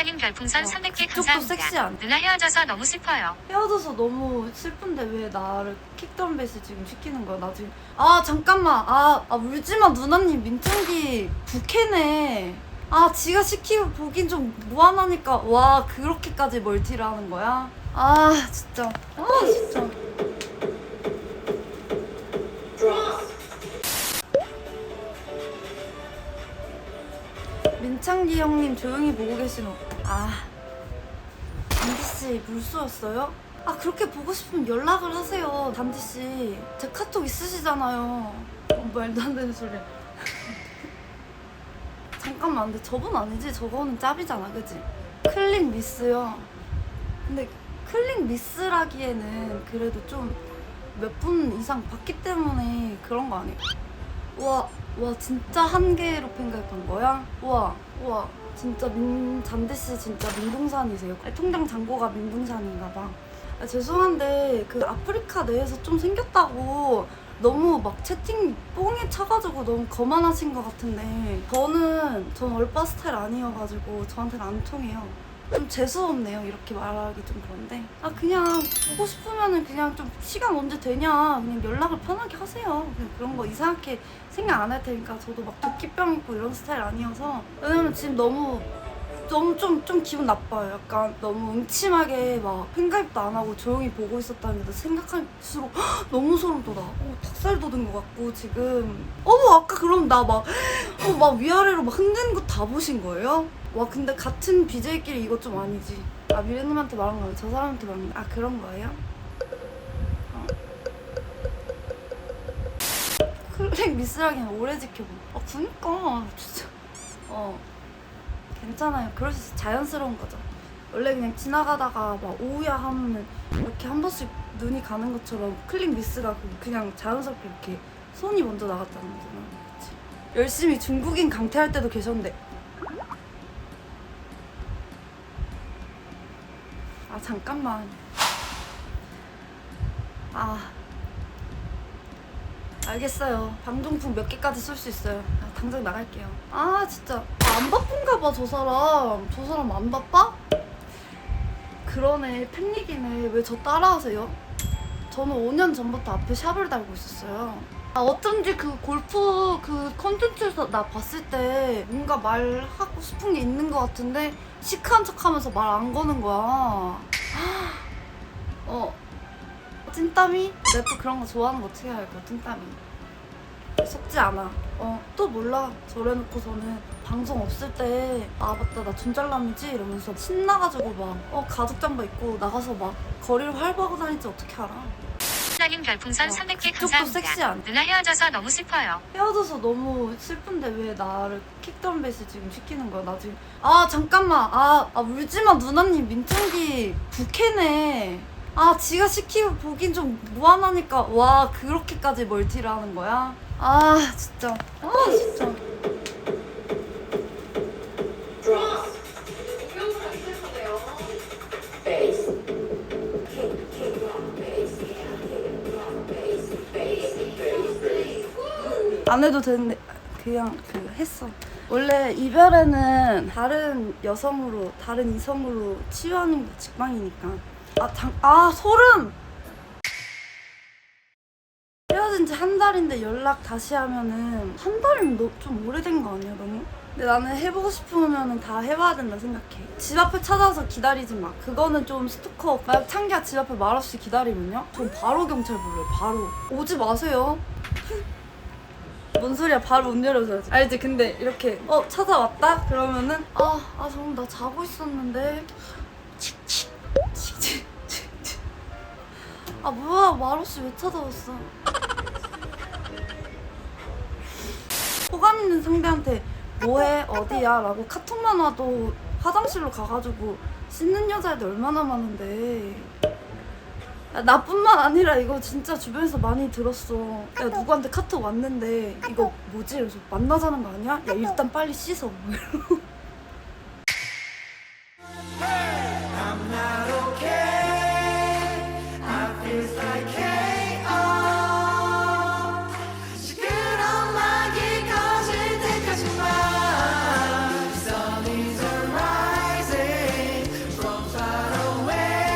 신나님 별풍선 어, 300개 그쪽도 감사합니다. 섹시한. 누나 헤어져서 너무 슬퍼요. 헤어져서 너무 슬픈데 왜 나를 킥덤베이스 지금 시키는 거야? 나 지금 아 잠깐만 아, 아 울지마 누나님 민창기 부캐네 아 지가 시키고 보긴 좀 무한하니까 와 그렇게까지 멀티를 하는 거야? 아 진짜 아 진짜 민창기 형님 조용히 보고 계시노 아 단지 씨 물쏘였어요? 아 그렇게 보고 싶으면 연락을 하세요 단지 씨. 제 카톡 있으시잖아요. 어, 말도 안 되는 소리. 잠깐만 근데 저분 아니지? 저거는 짭이잖아 그지? 클릭 미스요. 근데 클릭 미스라기에는 그래도 좀 몇 분 이상 봤기 때문에 그런 거 아니야? 와, 와 진짜 한 개로 팬가입한 거야? 와, 와 진짜 민 잔디 씨 진짜 민둥산이세요? 통장 잔고가 민둥산인가 봐. 아, 죄송한데 그 아프리카 내에서 좀 생겼다고 너무 막 채팅 뽕에 차가지고 너무 거만하신 것 같은데 저는 전 얼빠 스타일 아니어가지고 저한테는 안 통해요. 좀 재수없네요 이렇게 말하기 좀 그런데 아 그냥 보고 싶으면은 그냥 좀 시간 언제 되냐 그냥 연락을 편하게 하세요 그냥 그런 거 이상하게 생각 안 할 테니까 저도 막 도끼병 있고 이런 스타일 아니어서 왜냐면 지금 너무 너무 좀, 좀 기분 나빠요. 약간 너무 음침하게 막 팬가입도 안 하고 조용히 보고 있었다는 게 생각할수록 헉, 너무 소름 돋아. 어, 닭살 돋은 것 같고 지금. 어머 아까 그럼 나 막 어, 막 위아래로 막 흔드는 거다 보신 거예요? 와 근데 같은 BJ끼리 이거 좀 아니지. 아 미래님한테 말한 거예요. 저 사람한테 말한 거. 아 그런 거예요? 어. 클릭 미스라기는 오래 지켜보. 아 그니까 진짜. 어. 괜찮아요. 그럴 수 있어. 자연스러운 거죠. 원래 그냥 지나가다가 막 오우야 하면은 이렇게 한 번씩 눈이 가는 것처럼 클릭 미스가 그- 그냥 자연스럽게 이렇게 손이 먼저 나갔다는 거잖아. 그치? 열심히 중국인 강퇴할 때도 계셨는데. 아 잠깐만. 아. 알겠어요. 방종풍 몇 개까지 쏠수 있어요. 아, 당장 나갈게요. 아 진짜 아, 안 바쁜가 봐 저 사람. 저 사람 안 바빠? 그러네 팬얘기네. 왜 저 따라하세요? 저는 5년 전부터 앞에 샵을 달고 있었어요. 아 어쩐지 그 골프 그 컨텐츠에서 나 봤을 때 뭔가 말하고 싶은 게 있는 것 같은데 시크한 척 하면서 말 안 거는 거야. 어. 찐땀이? 내가 또 그런 거 좋아하는 거 어떻게 알고 찐땀이 속지 않아. 어 또 몰라? 저래놓고서는 방송 없을 때 아 맞다 나 준잘남이지? 이러면서 신나가지고 막 어 가죽 잠바 입고 나가서 막 거리를 활보하고 다니지 어떻게 알아 신나님 별풍선 어, 300개 그쪽도 감사합니다. 섹시한. 누나 헤어져서 너무 슬퍼요. 헤어져서 너무 슬픈데 왜 나를 킥덤베이스 지금 시키는 거야? 나 지금 아 잠깐만. 아, 아 울지마 누나님. 민창기 부캐네. 아 지가 시키고 보긴 좀 무한하니까. 와 그렇게까지 멀티를 하는 거야? 아 진짜. 아 진짜 안 해도 되는데 그냥 그 했어. 원래 이별에는 다른 여성으로 다른 이성으로 치유하는 게 직방이니까. 아, 장, 아 소름. 헤어진 지 한 달인데 연락 다시 하면은 한너좀 오래된 거 아니야 너무? 근데 나는 해보고 싶으면은 다 해봐야 된다 생각해. 집 앞에 찾아서 기다리지 마. 그거는 좀 스토커. 만약 창기야 집 앞에 말없이 기다리면요? 전 바로 경찰 불러요. 바로. 오지 마세요. 뭔 소리야? 바로 문 열어줘야지. 알지 근데 이렇게 어 찾아왔다? 그러면은 아 아 정말 나 자고 있었는데. 아 뭐야? 말없이 왜 찾아왔어? 호감 있는 상대한테 뭐해? 어디야? 라고 카톡만 와도 화장실로 가가지고 씻는 여자애들 얼마나 많은데 야, 나뿐만 아니라 이거 진짜 주변에서 많이 들었어. 야 누구한테 카톡 왔는데 이거 뭐지? 그래서 만나자는 거 아니야? 야 일단 빨리 씻어. 뭐 이러고.